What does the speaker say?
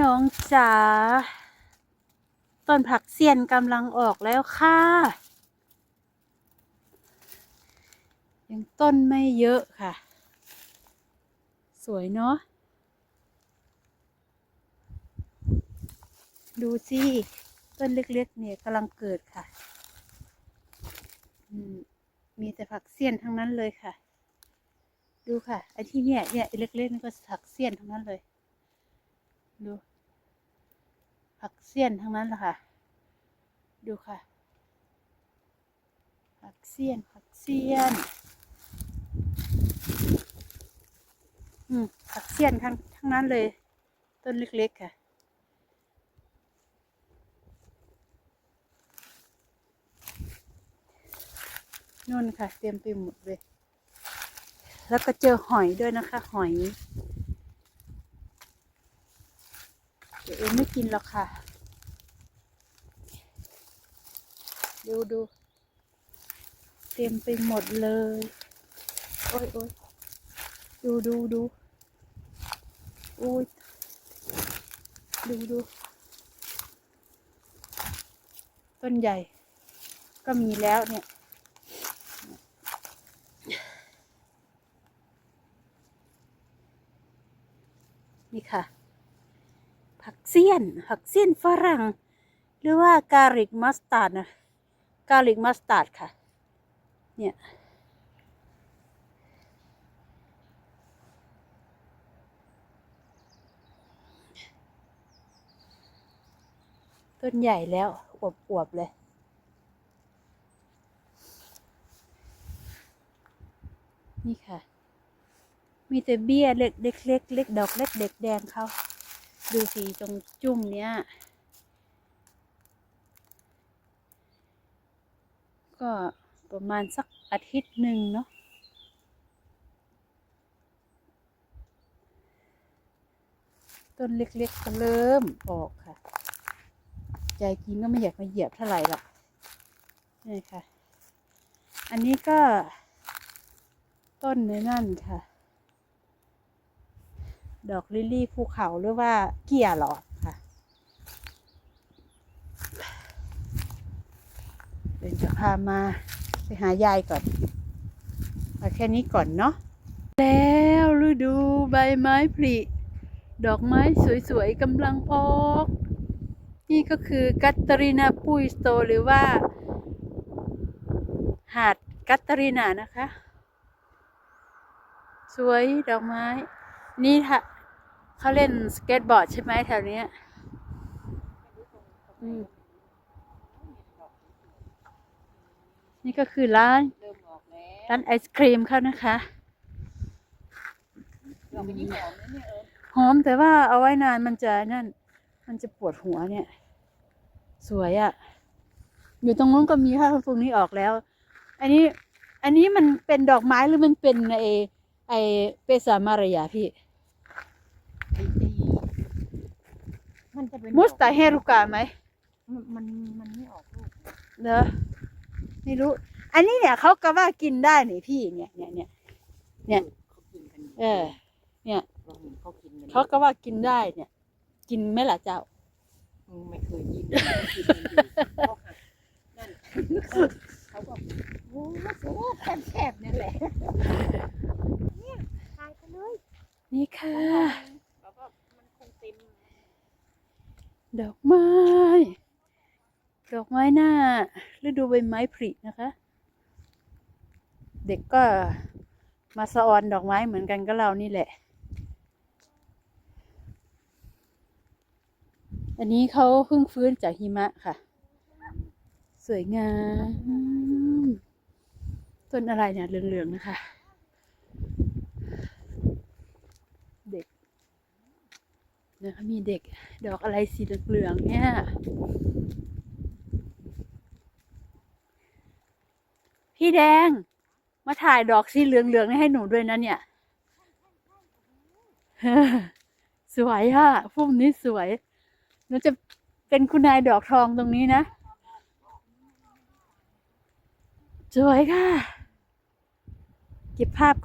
น้องจ๋าต้นผักเสียนกำลังออกแล้วค่ะ ยังต้นไม่เยอะค่ะ สวยเนาะ ดูสิต้นเล็กๆเนี่ยกำลังเกิดค่ะ มีแต่ผักเสี้ยนทั้งนั้นเลยค่ะ ดูค่ะไอ้ที่เนี่ยเนี่ยเล็กๆนี่ก็ผักเสี้ยนทั้งนั้นเลย ดู ผักเสี้ยนทั้งนั้นแหละค่ะ ดูค่ะ ผักเสี้ยน ผักเสี้ยน อืม ผักเสี้ยนทั้งทั้งนั้นเลย ต้นเล็กๆค่ะ นู่นค่ะ เต็มไปหมดเลย แล้วก็เจอหอยด้วยนะคะ หอย เอ็มไม่กินหรอกค่ะ ดูดู เต็มไปหมดเลย โอ้ยโอ้ยดูดูดูโอ้ยดูดู ต้นใหญ่ ก็มีแล้วเนี่ย นี่ค่ะ ผักเสี้ยน ผักเสี้ยนฝรั่ง หรือว่ากาลิกมัสตาร์ดนะกาลิกมัสตาร์ดค่ะ เนี่ยต้นใหญ่แล้วอวบๆเลย นี่ค่ะ มีแต่เบี้ยเล็กเล็กเล็กเล็กดอกเล็กเด็กแดงเขา ดูสีตรงจุ่มเนี้ย ก็ประมาณสักอาทิตย์หนึ่งเนาะต้นเล็กๆก็เริ่มออกค่ะ ใจจริงก็ไม่อยากมาเหยียบเท่าไหร่หรอกนี่ค่ะ อันนี้ก็ต้นในนั่นค่ะ ดอกลิลลี่ภูเขาหรือว่าเกียร์หลอดค่ะ เดี๋ยวจะพามาไปหายายก่อนเอาแค่นี้ก่อนเนาะแล้วฤดูใบไม้ผลิดอกไม้สวยๆกำลังออก นี่ก็คือกัตเตรีนาปุยสโตหรือว่า หาดกัตเตรีนานะคะ สวยดอกไม้ นี่ค่ะ เขาเล่นสเก็ตบอร์ดใช่ไหมแถวเนี้ยอืมนี่ก็คือร้านเริ่มออกแล้วร้านไอศครีมเขานะคะดอกมันยิ่งหอมนะเนี่ยเออหอมแต่ว่าเอาไว้นานมันจะนั่น มันจะปวดหัวเนี่ย สวยอะ่ะ อยู่ตรงนู้นก็มีค่ะตรงนี้ออกแล้ว อันนี้ อันนี้มันเป็นดอกไม้หรือมันเป็นไอไอเปสามารยาพี่ ไอ้ไอ้ มันจะเป็นมุสตาเฮรุกาไหมมันมันมันไม่ออกลูกเนอะไม่รู้ อันนี้เนี่ยเขาก็ว่ากินได้นี่พี่เนี่ยเนี่ยเนี่ยเนี่ยเขากินกันยู่เออ เนี่ยเราเห็นเขากินกันเขาก็ว่ากินได้เนี่ย กินไหมล่ะเจ้าอืมไม่เคยยินกินกันอยู่เขาหักนั่นเขาบอกโอ้โหแคบๆนั่นแหละเนี่ยทายกันเลย นี่ค่ะ แล้วก็มันคงเต็ม ดอกไม้ ดอกไม้หน้าฤดูใบไม้ผลินะคะ เด็กก็มาสะออนดอกไม้เหมือนกันกับเรานี่แหละ อันนี้เขาเพิ่งฟื้นจากหิมะค่ะ สวยงาม ต้นอะไรเนี่ยเหลืองๆนะคะ เด็กะคะมีเด็กดอกอะไรสีเหลืองๆเนี่ยพี่แดง มาถ่ายดอกสีเหลืองๆให้หนูด้วยนะเนี่ยสวยค่ะพุ่มนี้สวยหนูจะเป็นคุณนายดอกทองตรงนี้นะ สวยค่ะ เก็บภาพ